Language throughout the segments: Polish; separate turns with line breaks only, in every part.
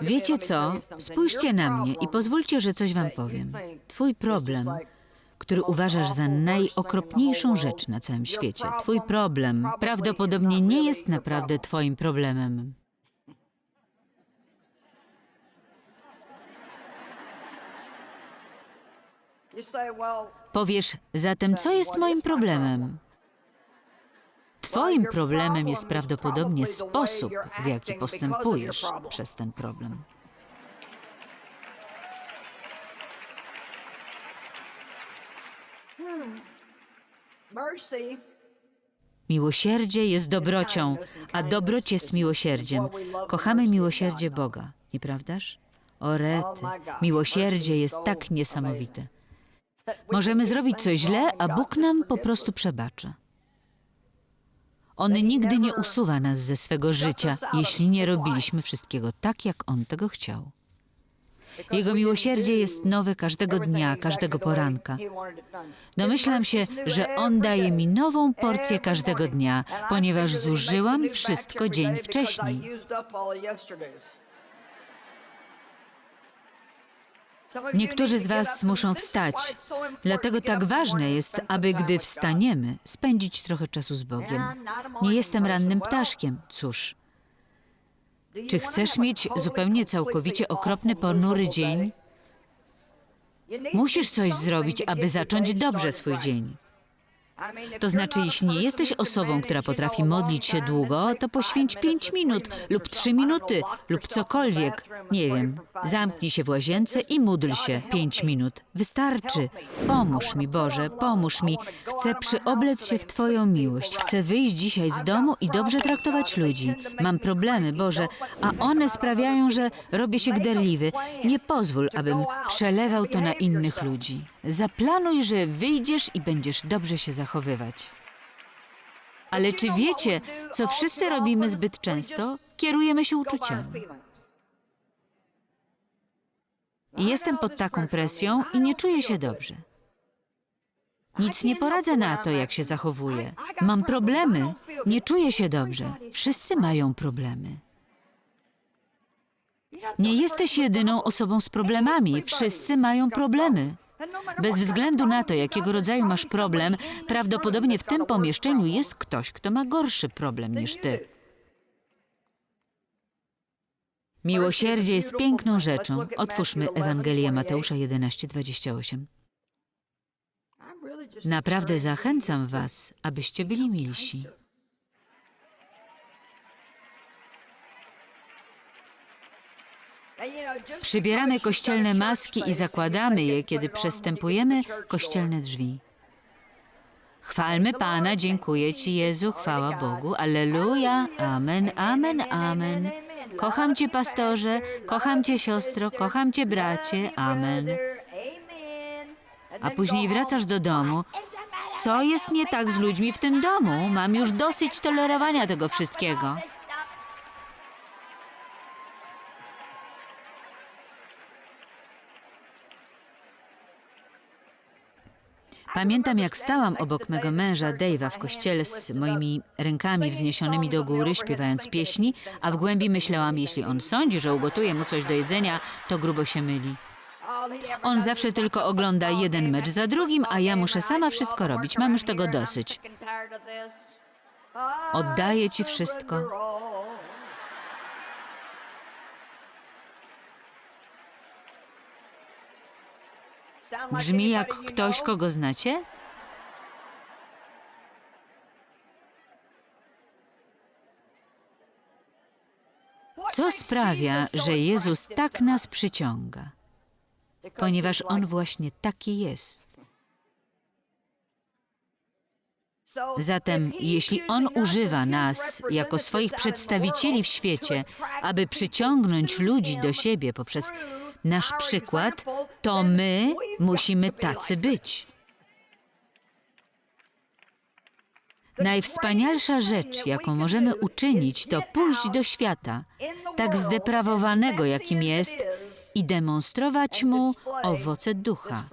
Wiecie co? Spójrzcie na mnie i pozwólcie, że coś wam powiem. Twój problem, który uważasz za najokropniejszą rzecz na całym świecie, twój problem prawdopodobnie nie jest naprawdę twoim problemem. Powiesz, zatem co jest moim problemem? Twoim problemem jest prawdopodobnie sposób, w jaki postępujesz przez ten problem. Miłosierdzie jest dobrocią, a dobroć jest miłosierdziem. Kochamy miłosierdzie Boga, nieprawdaż? O rety, miłosierdzie jest tak niesamowite. Możemy zrobić coś źle, a Bóg nam po prostu przebacza. On nigdy nie usuwa nas ze swego życia, jeśli nie robiliśmy wszystkiego tak, jak On tego chciał. Jego miłosierdzie jest nowe każdego dnia, każdego poranka. Domyślam się, że On daje mi nową porcję każdego dnia, ponieważ zużyłam wszystko dzień wcześniej. Niektórzy z Was muszą wstać, dlatego tak ważne jest, aby gdy wstaniemy, spędzić trochę czasu z Bogiem. Nie jestem rannym ptaszkiem, cóż. Czy chcesz mieć zupełnie całkowicie okropny, ponury dzień? Musisz coś zrobić, aby zacząć dobrze swój dzień. To znaczy, jeśli nie jesteś osobą, która potrafi modlić się długo, to poświęć pięć minut lub trzy minuty lub cokolwiek. Nie wiem. Zamknij się w łazience i módl się pięć minut. Wystarczy. Pomóż mi, Boże, pomóż mi. Chcę przyoblec się w Twoją miłość. Chcę wyjść dzisiaj z domu i dobrze traktować ludzi. Mam problemy, Boże, a one sprawiają, że robię się gderliwy. Nie pozwól, abym przelewał to na innych ludzi. Zaplanuj, że wyjdziesz i będziesz dobrze się zachowywać. Ale czy wiecie, co wszyscy robimy zbyt często? Kierujemy się uczuciami. I Jestem pod taką presją i nie czuję się dobrze. Nic nie poradzę na to, jak się zachowuję. Mam problemy, nie czuję się dobrze. Wszyscy mają problemy. Nie jesteś jedyną osobą z problemami. Wszyscy mają problemy. Bez względu na to, jakiego rodzaju masz problem, prawdopodobnie w tym pomieszczeniu jest ktoś, kto ma gorszy problem niż ty. Miłosierdzie jest piękną rzeczą. Otwórzmy Ewangelię Mateusza 11:28. Naprawdę zachęcam was, abyście byli milsi. Przybieramy kościelne maski i zakładamy je, kiedy przestępujemy kościelne drzwi. Chwalmy Pana, dziękuję Ci Jezu, chwała Bogu, Alleluja, amen, amen, amen. Kocham Cię, pastorze, kocham Cię, siostro, kocham Cię, bracie, amen. A później wracasz do domu. Co jest nie tak z ludźmi w tym domu? Mam już dosyć tolerowania tego wszystkiego. Pamiętam, jak stałam obok mego męża Dave'a w kościele z moimi rękami wzniesionymi do góry, śpiewając pieśni, a w głębi myślałam, jeśli on sądzi, że ugotuję mu coś do jedzenia, to grubo się myli. On zawsze tylko ogląda jeden mecz za drugim, a ja muszę sama wszystko robić. Mam już tego dosyć. Oddaję ci wszystko. Brzmi jak ktoś, kogo znacie? Co sprawia, że Jezus tak nas przyciąga? Ponieważ On właśnie taki jest. Zatem, jeśli On używa nas jako swoich przedstawicieli w świecie, aby przyciągnąć ludzi do siebie poprzez nasz przykład, to my musimy tacy być. Najwspanialsza rzecz, jaką możemy uczynić, to pójść do świata, tak zdeprawowanego, jakim jest, i demonstrować mu owoce ducha.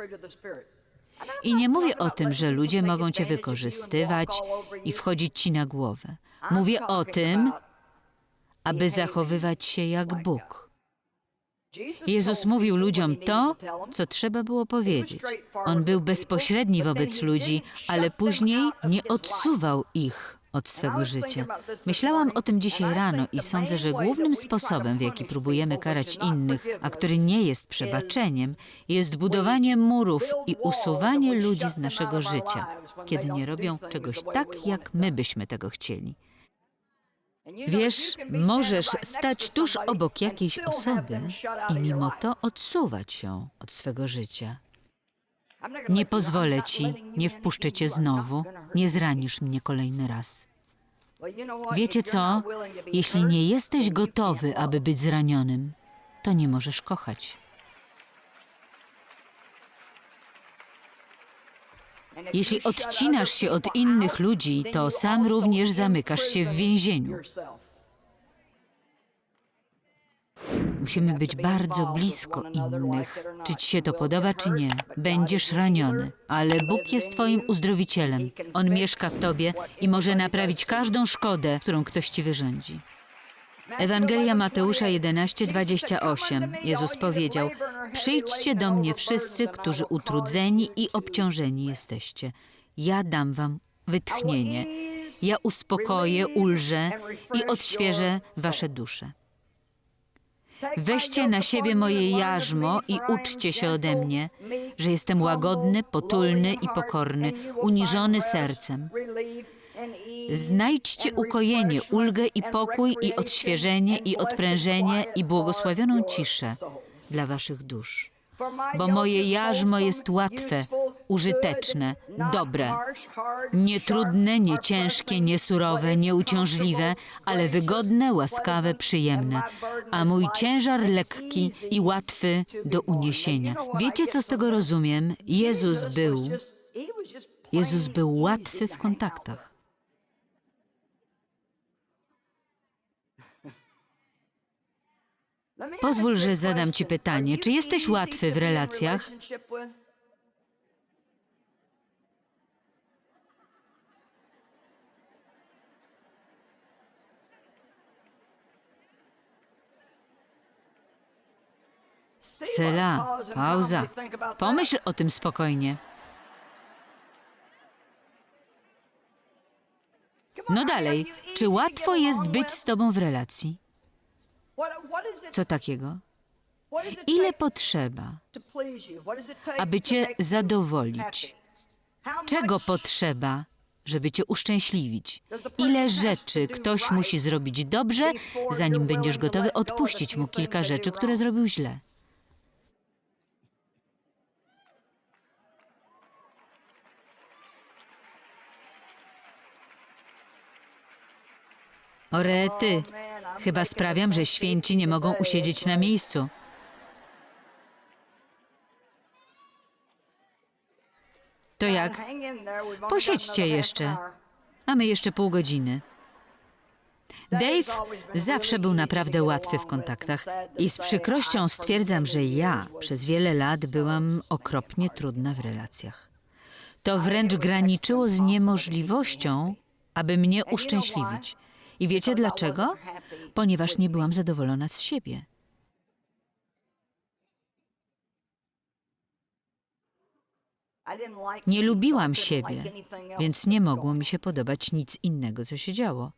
I nie mówię o tym, że ludzie mogą cię wykorzystywać i wchodzić ci na głowę. Mówię o tym, aby zachowywać się jak Bóg. Jezus mówił ludziom to, co trzeba było powiedzieć. On był bezpośredni wobec ludzi, ale później nie odsuwał ich od swego życia. Myślałam o tym dzisiaj rano i sądzę, że głównym sposobem, w jaki próbujemy karać innych, a który nie jest przebaczeniem, jest budowanie murów i usuwanie ludzi z naszego życia, kiedy nie robią czegoś tak, jak my byśmy tego chcieli. Wiesz, możesz stać tuż obok jakiejś osoby i mimo to odsuwać ją od swego życia. Nie pozwolę ci, nie wpuszczę cię znowu, nie zranisz mnie kolejny raz. Wiecie co? Jeśli nie jesteś gotowy, aby być zranionym, to nie możesz kochać. Jeśli odcinasz się od innych ludzi, to sam również zamykasz się w więzieniu. Musimy być bardzo blisko innych. Czy ci się to podoba, czy nie? Będziesz raniony, ale Bóg jest Twoim uzdrowicielem. On mieszka w Tobie i może naprawić każdą szkodę, którą ktoś Ci wyrządzi. Ewangelia Mateusza 11:28. Jezus powiedział: Przyjdźcie do mnie wszyscy, którzy utrudzeni i obciążeni jesteście. Ja dam wam wytchnienie. Ja uspokoję, ulżę i odświeżę wasze dusze. Weźcie na siebie moje jarzmo i uczcie się ode mnie, że jestem łagodny, potulny i pokorny, uniżony sercem. Znajdźcie ukojenie, ulgę i pokój, i odświeżenie, i odprężenie, i błogosławioną ciszę dla waszych dusz. Bo moje jarzmo jest łatwe, użyteczne, dobre, nie trudne, nie ciężkie, nie surowe, nie uciążliwe, ale wygodne, łaskawe, przyjemne, a mój ciężar lekki i łatwy do uniesienia. Wiecie, co z tego rozumiem? Jezus był, Jezus był łatwy w kontaktach. Pozwól, że zadam ci pytanie. Czy jesteś łatwy w relacjach? Sela, pauza. Pomyśl o tym spokojnie. No dalej, czy łatwo jest być z tobą w relacji? Co takiego? Ile potrzeba, aby cię zadowolić? Czego potrzeba, żeby cię uszczęśliwić? Ile rzeczy ktoś musi zrobić dobrze, zanim będziesz gotowy odpuścić mu kilka rzeczy, które zrobił źle? Orety, chyba sprawiam, że święci nie mogą usiedzieć na miejscu. To jak? Posiedźcie jeszcze. Mamy jeszcze pół godziny. Dave zawsze był naprawdę łatwy w kontaktach i z przykrością stwierdzam, że ja przez wiele lat byłam okropnie trudna w relacjach. To wręcz graniczyło z niemożliwością, aby mnie uszczęśliwić. I wiecie dlaczego? Ponieważ nie byłam zadowolona z siebie. Nie lubiłam siebie, więc nie mogło mi się podobać nic innego, co się działo.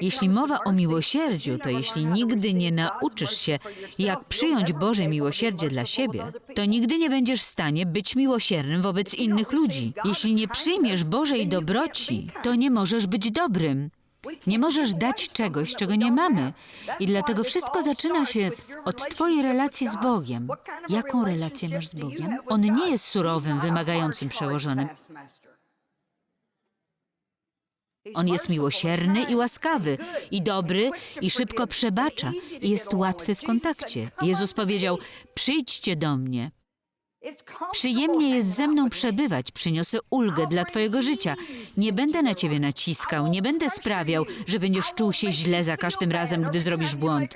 Jeśli mowa o miłosierdziu, to jeśli nigdy nie nauczysz się, jak przyjąć Boże miłosierdzie dla siebie, to nigdy nie będziesz w stanie być miłosiernym wobec innych ludzi. Jeśli nie przyjmiesz Bożej dobroci, to nie możesz być dobrym. Nie możesz dać czegoś, czego nie mamy. I dlatego wszystko zaczyna się od Twojej relacji z Bogiem. Jaką relację masz z Bogiem? On nie jest surowym, wymagającym przełożonym. On jest miłosierny i łaskawy, i dobry, i szybko przebacza, i jest łatwy w kontakcie. Jezus powiedział: Przyjdźcie do mnie. Przyjemnie jest ze mną przebywać, przyniosę ulgę dla Twojego życia. Nie będę na Ciebie naciskał, nie będę sprawiał, że będziesz czuł się źle za każdym razem, gdy zrobisz błąd.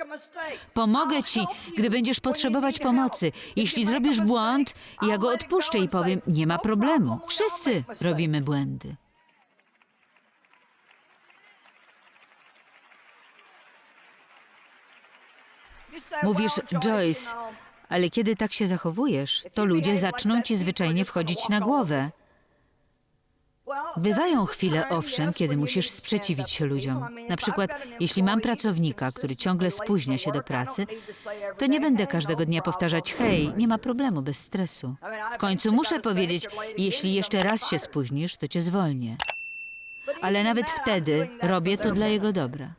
Pomogę Ci, gdy będziesz potrzebować pomocy. Jeśli zrobisz błąd, ja go odpuszczę i powiem: Nie ma problemu. Wszyscy robimy błędy. Mówisz, Joyce, ale kiedy tak się zachowujesz, to ludzie zaczną ci zwyczajnie wchodzić na głowę. Bywają chwile, owszem, kiedy musisz sprzeciwić się ludziom. Na przykład, jeśli mam pracownika, który ciągle spóźnia się do pracy, to nie będę każdego dnia powtarzać: Hej, nie ma problemu, bez stresu. W końcu muszę powiedzieć: Jeśli jeszcze raz się spóźnisz, to cię zwolnię. Ale nawet wtedy robię to dla jego dobra.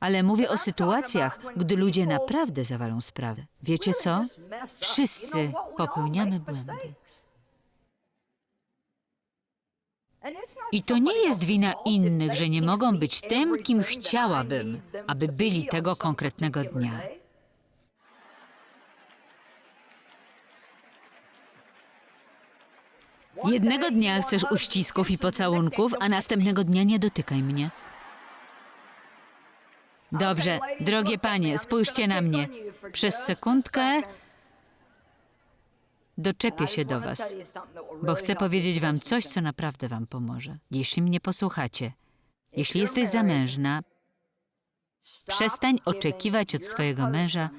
Ale mówię o sytuacjach, gdy ludzie naprawdę zawalą sprawę. Wiecie co? Wszyscy popełniamy błędy. I to nie jest wina innych, że nie mogą być tym, kim chciałabym, aby byli tego konkretnego dnia. Jednego dnia chcesz uścisków i pocałunków, a następnego dnia nie dotykaj mnie. Dobrze, drogie panie, spójrzcie na mnie. Przez sekundkę doczepię się do was, bo chcę powiedzieć wam coś, co naprawdę wam pomoże. Jeśli mnie posłuchacie, jeśli jesteś zamężna, przestań oczekiwać od swojego męża,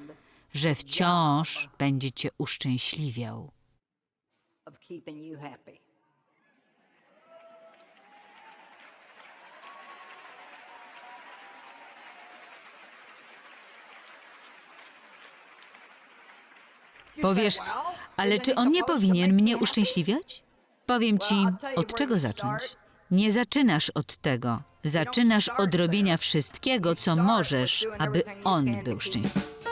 że wciąż będzie cię uszczęśliwiał. Powiesz, ale czy on nie powinien mnie uszczęśliwiać? Powiem ci, od czego zacząć. Nie zaczynasz od tego. Zaczynasz od robienia wszystkiego, co możesz, aby on był szczęśliwy.